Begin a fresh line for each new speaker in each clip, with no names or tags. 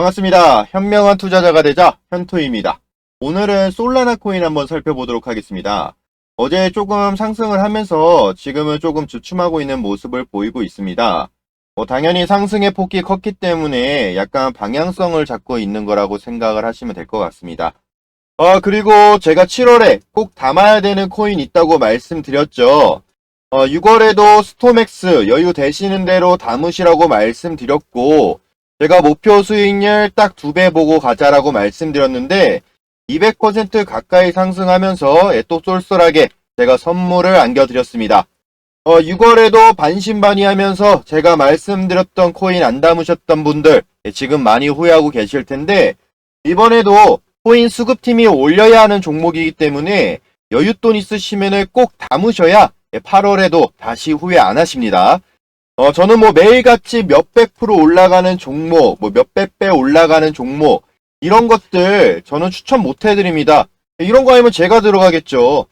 반갑습니다. 현명한 투자자가 되자 현토입니다. 오늘은 솔라나 코인 한번 살펴보도록 하겠습니다. 어제 조금 상승을 하면서 지금은 조금 주춤하고 있는 모습을 보이고 있습니다. 뭐 당연히 상승의 폭이 컸기 때문에 약간 방향성을 잡고 있는 거라고 생각을 하시면 될 것 같습니다. 어, 그리고 제가 7월에 꼭 담아야 되는 코인 있다고 말씀드렸죠. 어, 6월에도 스토맥스 여유 되시는 대로 담으시라고 말씀드렸고, 제가 목표 수익률 딱 두 배 보고 가자라고 말씀드렸는데 200% 가까이 상승하면서 예, 또 쏠쏠하게 제가 선물을 안겨드렸습니다. 어, 6월에도 반신반의하면서 제가 말씀드렸던 코인 안 담으셨던 분들 예, 지금 많이 후회하고 계실 텐데 이번에도 코인 수급팀이 올려야 하는 종목이기 때문에 여윳돈 있으시면 꼭 담으셔야 8월에도 다시 후회 안 하십니다. 어, 저는 뭐 매일같이 몇백 프로 올라가는 종목, 뭐 몇백 배 올라가는 종목, 이런 것들 저는 추천 못 해드립니다. 이런 거 아니면 제가 들어가겠죠.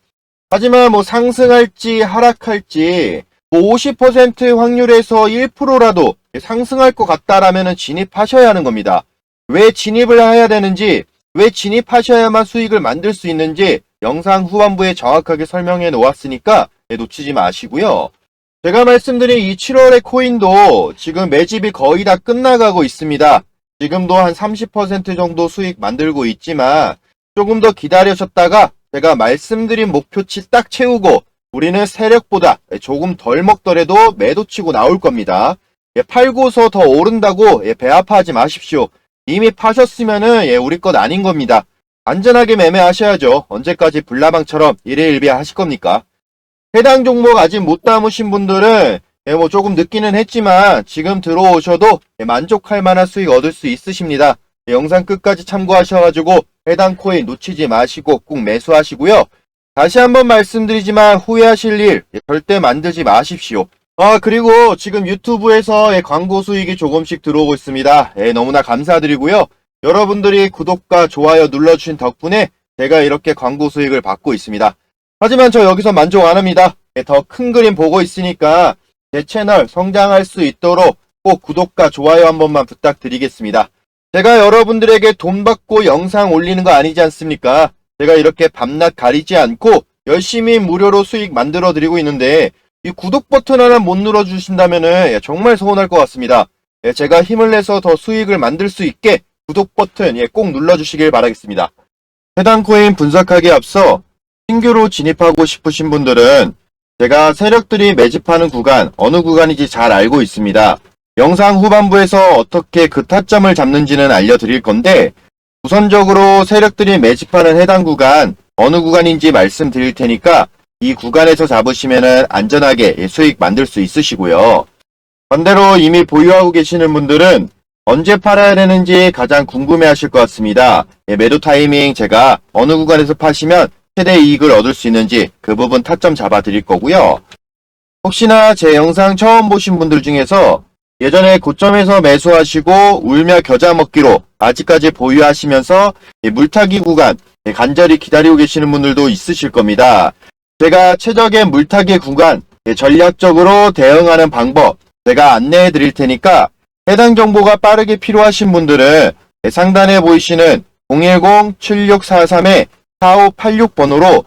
하지만 뭐 상승할지 하락할지 뭐 50% 확률에서 1%라도 상승할 것 같다라면 진입하셔야 하는 겁니다. 왜 진입을 해야 되는지, 왜 진입하셔야만 수익을 만들 수 있는지 영상 후반부에 정확하게 설명해 놓았으니까 놓치지 마시고요. 제가 말씀드린 이 7월의 코인도 지금 매집이 거의 다 끝나가고 있습니다. 지금도 한 30% 정도 수익 만들고 있지만 조금 더 기다려셨다가 제가 말씀드린 목표치 딱 채우고 우리는 세력보다 조금 덜 먹더라도 매도치고 나올 겁니다. 예, 팔고서 더 오른다고 예, 배 아파하지 마십시오. 이미 파셨으면은 예, 우리 것 아닌 겁니다. 안전하게 매매하셔야죠. 언제까지 불나방처럼 일희일비 하실 겁니까? 해당 종목 아직 못 담으신 분들은 예, 뭐 조금 늦기는 했지만 지금 들어오셔도 예, 만족할 만한 수익 얻을 수 있으십니다. 예, 영상 끝까지 참고하셔가지고 해당 코인 놓치지 마시고 꼭 매수하시고요. 다시 한번 말씀드리지만 후회하실 일 예, 절대 만들지 마십시오. 아 그리고 지금 유튜브에서 예, 광고 수익이 조금씩 들어오고 있습니다. 예, 너무나 감사드리고요. 여러분들이 구독과 좋아요 눌러주신 덕분에 제가 이렇게 광고 수익을 받고 있습니다. 하지만 저 여기서 만족 안 합니다. 예, 더큰 그림 보고 있으니까 제 채널 성장할 수 있도록 꼭 구독과 좋아요 한 번만 부탁드리겠습니다. 제가 여러분들에게 돈 받고 영상 올리는 거 아니지 않습니까? 제가 이렇게 밤낮 가리지 않고 열심히 무료로 수익 만들어 드리고 있는데 이 구독 버튼 하나 못 눌러 주신다면은 정말 서운할 것 같습니다. 예, 제가 힘을 내서 더 수익을 만들 수 있게 구독 버튼 예, 꼭 눌러 주시길 바라겠습니다. 해당 코인 분석하기에 앞서 신규로 진입하고 싶으신 분들은 제가 세력들이 매집하는 구간 어느 구간인지 잘 알고 있습니다. 영상 후반부에서 어떻게 그 타점을 잡는지는 알려드릴 건데 우선적으로 세력들이 매집하는 해당 구간 어느 구간인지 말씀드릴 테니까 이 구간에서 잡으시면 안전하게 수익 만들 수 있으시고요. 반대로 이미 보유하고 계시는 분들은 언제 팔아야 되는지 가장 궁금해 하실 것 같습니다. 예, 매도 타이밍 제가 어느 구간에서 파시면 최대 이익을 얻을 수 있는지 그 부분 타점 잡아 드릴 거고요. 혹시나 제 영상 처음 보신 분들 중에서 예전에 고점에서 매수하시고 울며 겨자 먹기로 아직까지 보유하시면서 물타기 구간 간절히 기다리고 계시는 분들도 있으실 겁니다. 제가 최적의 물타기 구간 전략적으로 대응하는 방법 제가 안내해 드릴 테니까 해당 정보가 빠르게 필요하신 분들은 상단에 보이시는 010-7643-4586번호로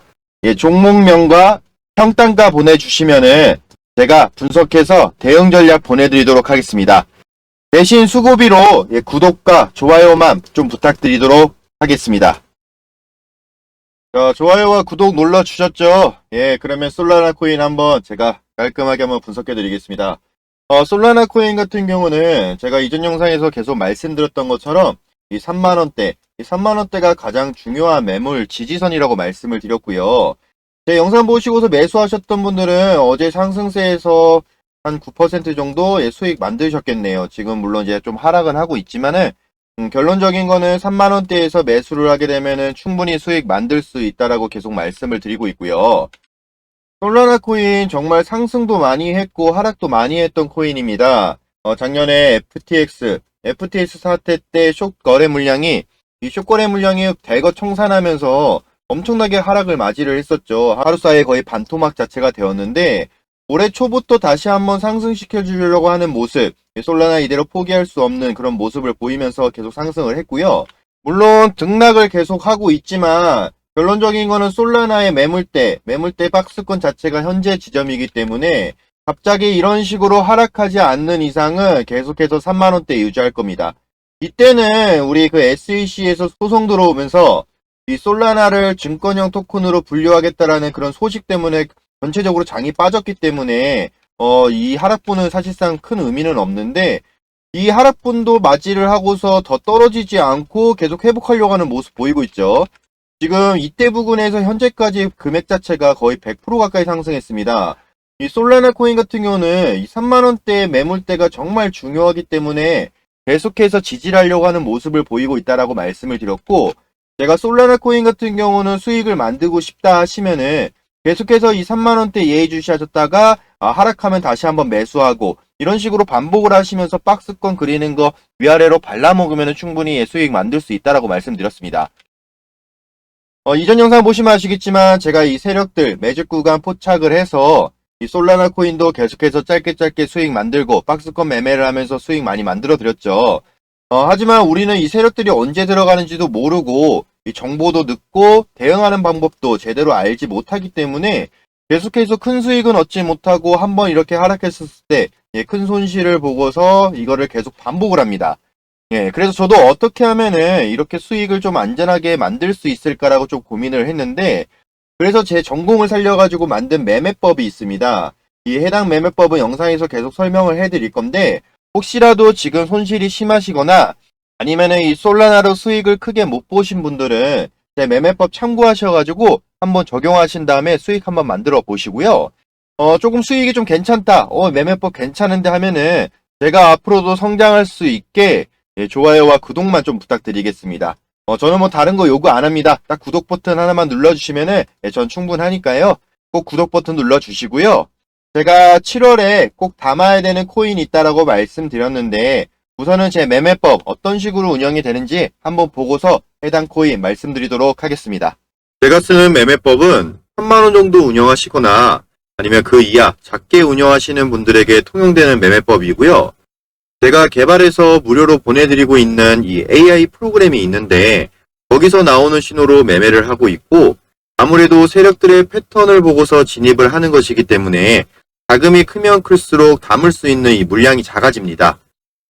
종목명과 평단가 보내주시면은 제가 분석해서 대응 전략 보내드리도록 하겠습니다. 대신 수고비로 구독과 좋아요만 좀 부탁드리도록 하겠습니다. 자, 좋아요와 구독 눌러주셨죠? 예, 그러면 솔라나 코인 한번 제가 깔끔하게 한번 분석해 드리겠습니다. 어, 솔라나 코인 같은 경우는 제가 이전 영상에서 계속 말씀드렸던 것처럼 이 3만 원대, 이 3만 원대가 가장 중요한 매물 지지선이라고 말씀을 드렸고요. 제 영상 보시고서 매수하셨던 분들은 어제 상승세에서 한 9% 정도 수익 만드셨겠네요. 지금 물론 이제 좀 하락은 하고 있지만은 음, 결론적인 거는 3만 원대에서 매수를 하게 되면은 충분히 수익 만들 수 있다라고 계속 말씀을 드리고 있고요. 솔라나 코인 정말 상승도 많이 했고 하락도 많이 했던 코인입니다. 어, 작년에 FTX, FTX 사태 때 숏 거래 물량이 이숏 거래 물량이 대거 청산하면서 엄청나게 하락을 맞이를 했었죠. 하루 사이에 거의 반토막 자체가 되었는데 올해 초부터 다시 한번 상승시켜 주려고 하는 모습, 솔라나 이대로 포기할 수 없는 그런 모습을 보이면서 계속 상승을 했고요. 물론 등락을 계속 하고 있지만 결론적인 거는 솔라나의 매물대, 매물대 박스권 자체가 현재 지점이기 때문에 갑자기 이런 식으로 하락하지 않는 이상은 계속해서 3만원대 유지할 겁니다. 이때는 우리 그 SEC에서 소송 들어오면서 이 솔라나를 증권형 토큰으로 분류하겠다라는 그런 소식 때문에 전체적으로 장이 빠졌기 때문에 어, 이 하락분은 사실상 큰 의미는 없는데 이 하락분도 맞이를 하고서 더 떨어지지 않고 계속 회복하려고 하는 모습 보이고 있죠. 지금 이때 부근에서 현재까지 금액 자체가 거의 100% 가까이 상승했습니다. 이 솔라나 코인 같은 경우는 이 3만원대 매물대가 정말 중요하기 때문에 계속해서 지지하려고 하는 모습을 보이고 있다라고 말씀을 드렸고 제가 솔라나 코인 같은 경우는 수익을 만들고 싶다 하시면은 계속해서 이 3만원대 예의주시 하셨다가 아, 하락하면 다시 한번 매수하고 이런 식으로 반복을 하시면서 박스권 그리는 거 위아래로 발라먹으면 충분히 수익 만들 수 있다라고 말씀드렸습니다. 어, 이전 영상 보시면 아시겠지만 제가 이 세력들 매직 구간 포착을 해서 이 솔라나 코인도 계속해서 짧게 짧게 수익 만들고 박스권 매매를 하면서 수익 많이 만들어 드렸죠. 어, 하지만 우리는 이 세력들이 언제 들어가는지도 모르고 이 정보도 늦고 대응하는 방법도 제대로 알지 못하기 때문에 계속해서 큰 수익은 얻지 못하고 한번 이렇게 하락했을 때 예, 큰 손실을 보고서 이거를 계속 반복을 합니다. 예, 그래서 저도 어떻게 하면은 이렇게 수익을 좀 안전하게 만들 수 있을까라고 좀 고민을 했는데 그래서 제 전공을 살려가지고 만든 매매법이 있습니다. 이 해당 매매법은 영상에서 계속 설명을 해드릴 건데 혹시라도 지금 손실이 심하시거나 아니면은 이 솔라나로 수익을 크게 못 보신 분들은 제 매매법 참고하셔가지고 한번 적용하신 다음에 수익 한번 만들어 보시고요. 어, 조금 수익이 좀 괜찮다. 어, 매매법 괜찮은데 하면은 제가 앞으로도 성장할 수 있게 예, 좋아요와 구독만 좀 부탁드리겠습니다. 어, 저는 뭐 다른 거 요구 안 합니다. 딱 구독 버튼 하나만 눌러주시면은 예, 전 충분하니까요. 꼭 구독 버튼 눌러주시고요. 제가 7월에 꼭 담아야 되는 코인이 있다라고 말씀드렸는데 우선은 제 매매법 어떤 식으로 운영이 되는지 한번 보고서 해당 코인 말씀드리도록 하겠습니다. 제가 쓰는 매매법은 3만원 정도 운영하시거나 아니면 그 이하 작게 운영하시는 분들에게 통용되는 매매법이고요. 제가 개발해서 무료로 보내드리고 있는 이 AI 프로그램이 있는데 거기서 나오는 신호로 매매를 하고 있고 아무래도 세력들의 패턴을 보고서 진입을 하는 것이기 때문에 자금이 크면 클수록 담을 수 있는 이 물량이 작아집니다.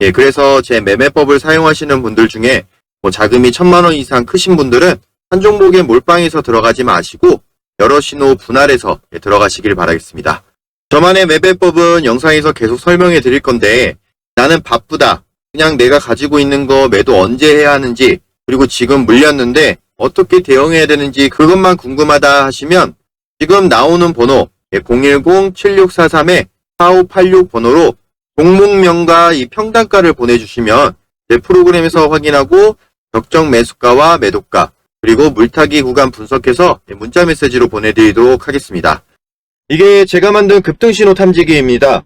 예, 그래서 제 매매법을 사용하시는 분들 중에 뭐 자금이 천만 원 이상 크신 분들은 한 종목에 몰빵해서 들어가지 마시고 여러 신호 분할해서 예, 들어가시길 바라겠습니다. 저만의 매매법은 영상에서 계속 설명해 드릴 건데 나는 바쁘다. 그냥 내가 가지고 있는 거 매도 언제 해야 하는지 그리고 지금 물렸는데 어떻게 대응해야 되는지 그것만 궁금하다 하시면 지금 나오는 번호 010-7643-4586 번호로 종목명과 이 평단가를 보내주시면 제 프로그램에서 확인하고 적정 매수가와 매도가 그리고 물타기 구간 분석해서 문자 메시지로 보내드리도록 하겠습니다. 이게 제가 만든 급등신호 탐지기입니다.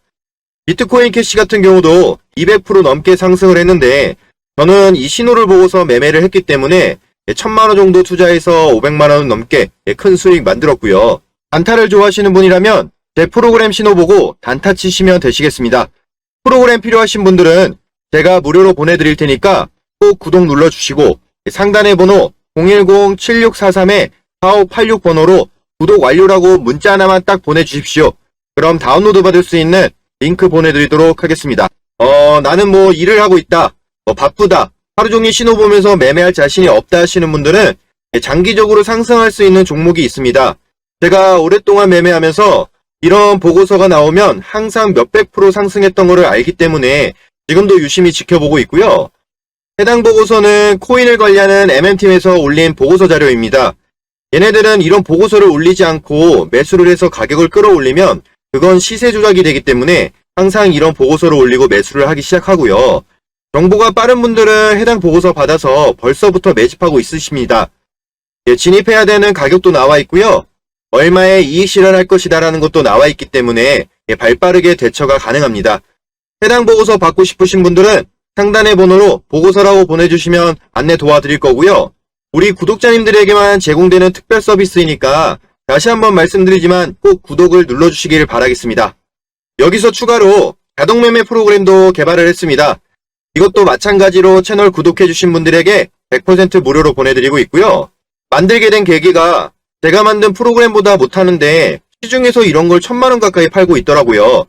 비트코인 캐시 같은 경우도 200% 넘게 상승을 했는데 저는 이 신호를 보고서 매매를 했기 때문에 1000만원 정도 투자해서 500만원 넘게 큰 수익 만들었고요. 단타를 좋아하시는 분이라면 제 프로그램 신호 보고 단타 치시면 되시겠습니다. 프로그램 필요하신 분들은 제가 무료로 보내드릴 테니까 꼭 구독 눌러주시고 상단의 번호 010-7643-4586 번호로 구독 완료라고 문자 하나만 딱 보내주십시오. 그럼 다운로드 받을 수 있는 링크 보내드리도록 하겠습니다. 어, 나는 뭐 일을 하고 있다. 뭐 바쁘다. 하루 종일 신호 보면서 매매할 자신이 없다 하시는 분들은 장기적으로 상승할 수 있는 종목이 있습니다. 제가 오랫동안 매매하면서 이런 보고서가 나오면 항상 몇백 프로 상승했던 것을 알기 때문에 지금도 유심히 지켜보고 있고요. 해당 보고서는 코인을 관리하는 MM팀에서 올린 보고서 자료입니다. 얘네들은 이런 보고서를 올리지 않고 매수를 해서 가격을 끌어올리면 그건 시세 조작이 되기 때문에 항상 이런 보고서를 올리고 매수를 하기 시작하고요. 정보가 빠른 분들은 해당 보고서 받아서 벌써부터 매집하고 있으십니다. 예, 진입해야 되는 가격도 나와 있고요. 얼마에 이익 실현할 것이다라는 것도 나와 있기 때문에 예, 발빠르게 대처가 가능합니다. 해당 보고서 받고 싶으신 분들은 상단의 번호로 보고서라고 보내주시면 안내 도와드릴 거고요. 우리 구독자님들에게만 제공되는 특별 서비스이니까 다시 한번 말씀드리지만 꼭 구독을 눌러주시길 바라겠습니다. 여기서 추가로 자동매매 프로그램도 개발을 했습니다. 이것도 마찬가지로 채널 구독해주신 분들에게 100% 무료로 보내드리고 있고요. 만들게 된 계기가 제가 만든 프로그램보다 못하는데 시중에서 이런 걸 천만원 가까이 팔고 있더라고요.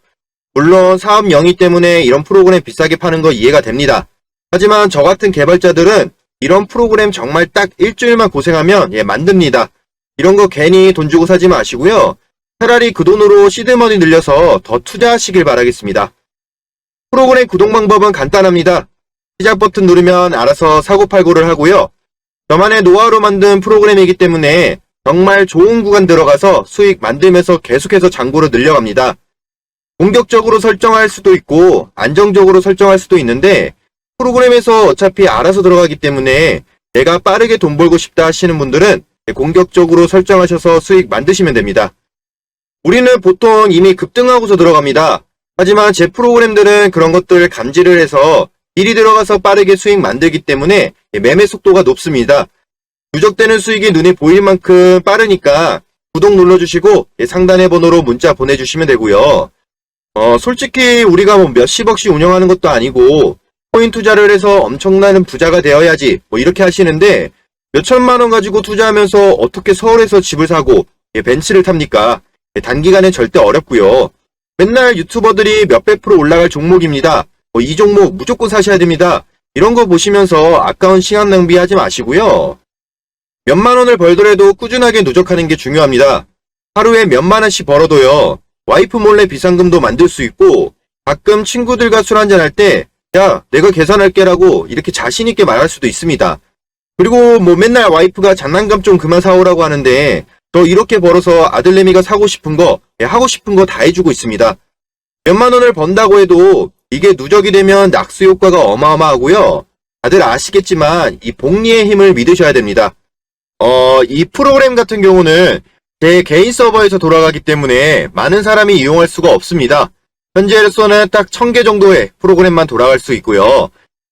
물론 사업 영위 때문에 이런 프로그램 비싸게 파는 거 이해가 됩니다. 하지만 저 같은 개발자들은 이런 프로그램 정말 딱 일주일만 고생하면 예, 만듭니다. 이런 거 괜히 돈 주고 사지 마시고요. 차라리 그 돈으로 시드머니 늘려서 더 투자하시길 바라겠습니다. 프로그램 구독 방법은 간단합니다. 시작 버튼 누르면 알아서 사고팔고를 하고요. 저만의 노하우로 만든 프로그램이기 때문에 정말 좋은 구간 들어가서 수익 만들면서 계속해서 잔고를 늘려갑니다. 공격적으로 설정할 수도 있고 안정적으로 설정할 수도 있는데 프로그램에서 어차피 알아서 들어가기 때문에 내가 빠르게 돈 벌고 싶다 하시는 분들은 공격적으로 설정하셔서 수익 만드시면 됩니다. 우리는 보통 이미 급등하고서 들어갑니다. 하지만 제 프로그램들은 그런 것들 감지를 해서 미리 들어가서 빠르게 수익 만들기 때문에 매매 속도가 높습니다. 누적되는 수익이 눈에 보일 만큼 빠르니까 구독 눌러주시고 상단의 번호로 문자 보내주시면 되고요. 어, 솔직히 우리가 뭐 몇십억씩 운영하는 것도 아니고 코인 투자를 해서 엄청나는 부자가 되어야지 뭐 이렇게 하시는데 몇천만 원 가지고 투자하면서 어떻게 서울에서 집을 사고 예, 벤츠를 탑니까? 예, 단기간에 절대 어렵고요. 맨날 유튜버들이 몇백 프로 올라갈 종목입니다. 뭐 이 종목 무조건 사셔야 됩니다. 이런 거 보시면서 아까운 시간 낭비하지 마시고요. 몇만 원을 벌더라도 꾸준하게 누적하는 게 중요합니다. 하루에 몇만 원씩 벌어도요. 와이프 몰래 비상금도 만들 수 있고 가끔 친구들과 술 한잔 할 때 야, 내가 계산할게라고 이렇게 자신있게 말할 수도 있습니다. 그리고 뭐 맨날 와이프가 장난감 좀 그만 사오라고 하는데 저 이렇게 벌어서 아들내미가 사고 싶은 거, 예, 하고 싶은 거 다 해주고 있습니다. 몇만 원을 번다고 해도 이게 누적이 되면 낙수 효과가 어마어마하고요. 다들 아시겠지만 이 복리의 힘을 믿으셔야 됩니다. 어, 이 프로그램 같은 경우는 제 개인 서버에서 돌아가기 때문에 많은 사람이 이용할 수가 없습니다. 현재로서는 딱 1000개 정도의 프로그램만 돌아갈 수 있고요.